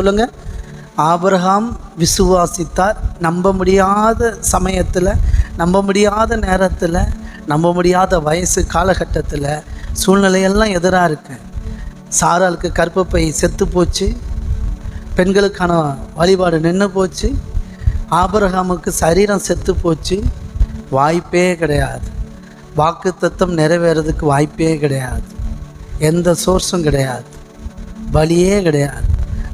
சொல்லுங்க. ஆபிரகாம் விசுவாசித்தார். நம்ப முடியாத சமயத்தில் நம்ப முடியாத நேரத்தில் நம்ப முடியாத வயசு காலகட்டத்தில் சூழ்நிலையெல்லாம் எதிராக இருக்கு. சாராளுக்கு கற்பப்பை செத்து போச்சு. பெண்களுக்கான வழிபாடு நின்று போச்சு. ஆபரகாமுக்கு சரீரம் செத்து போச்சு. வாய்ப்பே கிடையாது. வாக்கு தத்துவம் நிறைவேறதுக்கு வாய்ப்பே கிடையாது. எந்த சோர்ஸும் கிடையாது. வழியே கிடையாது.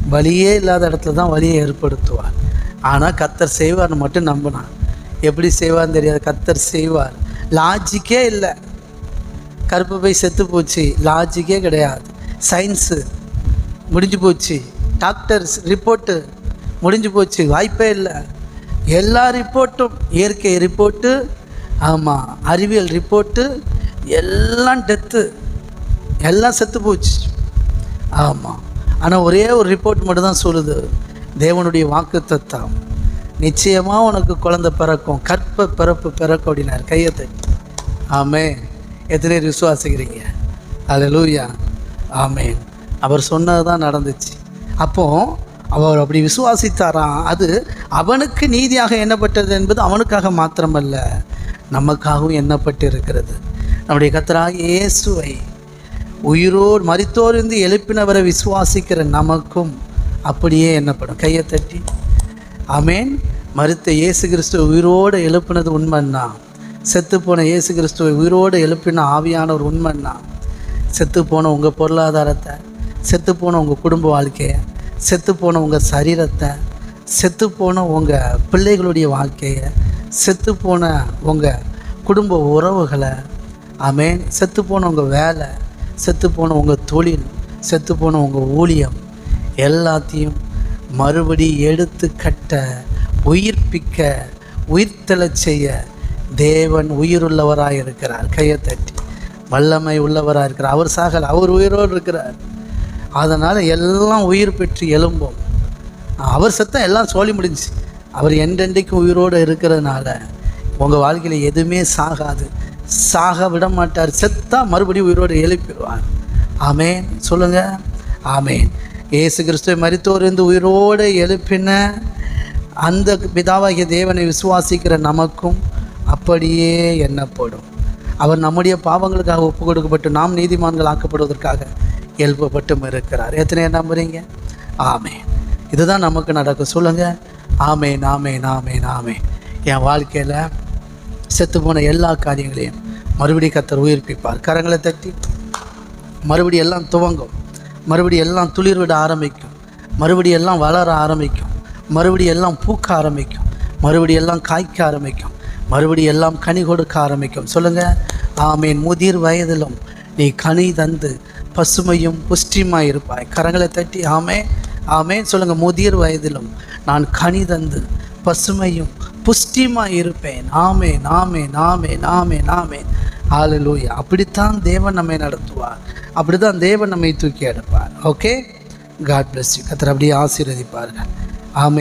வழியே இல்லாத இடத்துல தான் வழியை ஏற்படுத்துவார். ஆனால் கத்தர் செய்வார்னு மட்டும் நம்பினான் எப்படி செய்வார்னு தெரியாது. கத்தர் செய்வார். லாஜிக்கே இல்லை. கருப்பு போய் செத்து போச்சு. லாஜிக்கே கிடையாது. சயின்ஸு முடிஞ்சு போச்சு. டாக்டர்ஸ் ரிப்போர்ட்டு முடிஞ்சு போச்சு. வாய்ப்பே இல்லை. எல்லா ரிப்போர்ட்டும் இயற்கை ரிப்போர்ட்டு ஆமாம் அறிவியல் ரிப்போர்ட்டு எல்லாம் டெத்து எல்லாம் செத்து போச்சு. ஆமாம் ஆனால் ஒரே ஒரு ரிப்போர்ட் மட்டும் தான் சொல்லுது. தேவனுடைய வாக்கு தத்தம். நிச்சயமாக உனக்கு குழந்தை பிறக்கும். கற்ப பிறப்பு பிறக்கும் அப்படின்னாரு. கையத்தை ஆமே எத்தனை விசுவாசிக்கிறீங்க? அது லூயா ஆமேன். அவர் சொன்னது தான் நடந்துச்சு. அப்போது அவர் அப்படி விசுவாசித்தாராம். அது அவனுக்கு நீதியாக எண்ணப்பட்டது என்பது அவனுக்காக மாத்திரமல்ல நமக்காகவும் எண்ணப்பட்டு இருக்கிறது நம்முடைய கத்தராக இயேசுவை உயிரோடு மரித்தோரிருந்து எழுப்பினவரை விசுவாசிக்கிற நமக்கும் அப்படியே என்னப்படும் கையை தட்டி அமேன் மறுத்த இயேசு கிறிஸ்துவ உயிரோடு எழுப்பினது உண்மைன்னா செத்துப்போன இயேசு கிறிஸ்துவை உயிரோடு எழுப்பின ஆவியானவர் உண்மைன்னா செத்துப்போன உங்கள் பொருளாதாரத்தை செத்துப்போன உங்கள் குடும்ப வாழ்க்கையை செத்துப்போன உங்கள் சரீரத்தை செத்துப்போன உங்கள் பிள்ளைகளுடைய வாழ்க்கையை செத்துப்போன உங்கள் குடும்ப உறவுகளை ஆமேன். செத்துப்போன உங்கள் வேலை செத்துப்போன உங்கள் தொழில் செத்துப்போன உங்கள் ஊழியம் எல்லாத்தையும் மறுபடி எடுத்து கட்ட உயிர்ப்பிக்க உயிர்த்தெழச் செய்ய தேவன் உயிருள்ளவராக இருக்கிறார். கையை தட்டி. வல்லமை உள்ளவராக இருக்கிறார். அவர் சாகல் அவர் உயிரோடு இருக்கிறார். அதனால் எல்லாம் உயிர் பெற்று எழும்போம். அவர் சத்தம் எல்லாம் சோழி முடிஞ்சு அவர் என்றென்றைக்கும் உயிரோடு இருக்கிறதுனால உங்கள் வாழ்க்கையில் எதுவுமே சாகாது. சாக விட மாட்டார் செத்தா மறுபடியும் உயிரோடு எழுப்பிடுவார். ஆமேன். சொல்லுங்கள் ஆமேன். இயேசு கிறிஸ்துவை மரித்தோர் இருந்து உயிரோடு எழுப்பின அந்த பிதாவாகிய தேவனை விசுவாசிக்கிற நமக்கும் அப்படியே எண்ணப்படும். அவர் நம்முடைய பாவங்களுக்காக ஒப்பு கொடுக்கப்பட்டு நாம் நீதிமான்கள் ஆக்கப்படுவதற்காக எழுப்பப்பட்டும் இருக்கிறார். எத்தனை நம்புறீங்க ஆமே இதுதான் நமக்கு நடக்கும். சொல்லுங்கள் ஆமே நாமே நாமே நாமே என் வாழ்க்கையில் செத்து போன எல்லா காரியங்களையும் மறுபடியும் கத்தர் உயிர்ப்பிப்பார். கரங்களை தட்டி மறுபடி எல்லாம் துவங்கும். மறுபடி எல்லாம் துளிர் விட ஆரம்பிக்கும். மறுபடி எல்லாம் வளர ஆரம்பிக்கும். மறுபடி எல்லாம் பூக்க ஆரம்பிக்கும். மறுபடி எல்லாம் காய்க்க ஆரம்பிக்கும். மறுபடி எல்லாம் கனி கொடுக்க ஆரம்பிக்கும். சொல்லுங்கள் ஆமேன். முதிர் வயதிலும் நீ கனி தந்து பசுமையும் புஷ்டியுமாய் இருப்பாய். கரங்களை தட்டி ஆமே ஆமேன். சொல்லுங்கள் முதிர் வயதிலும் நான் கனி தந்து பசுமையும் புஷ்டிமாக இருப்பேன் ஆமே நாமே நாமே நாமே நாமே ஹalleluya அப்படித்தான் தேவன் நம்மை நடத்துவார். அப்படித்தான் தேவன் நம்மை தூக்கி எடுப்பார் ஓகே காட் பிளஸ் you. கத்தர் அப்படியே ஆசீர்வதிப்பார்கள் ஆமே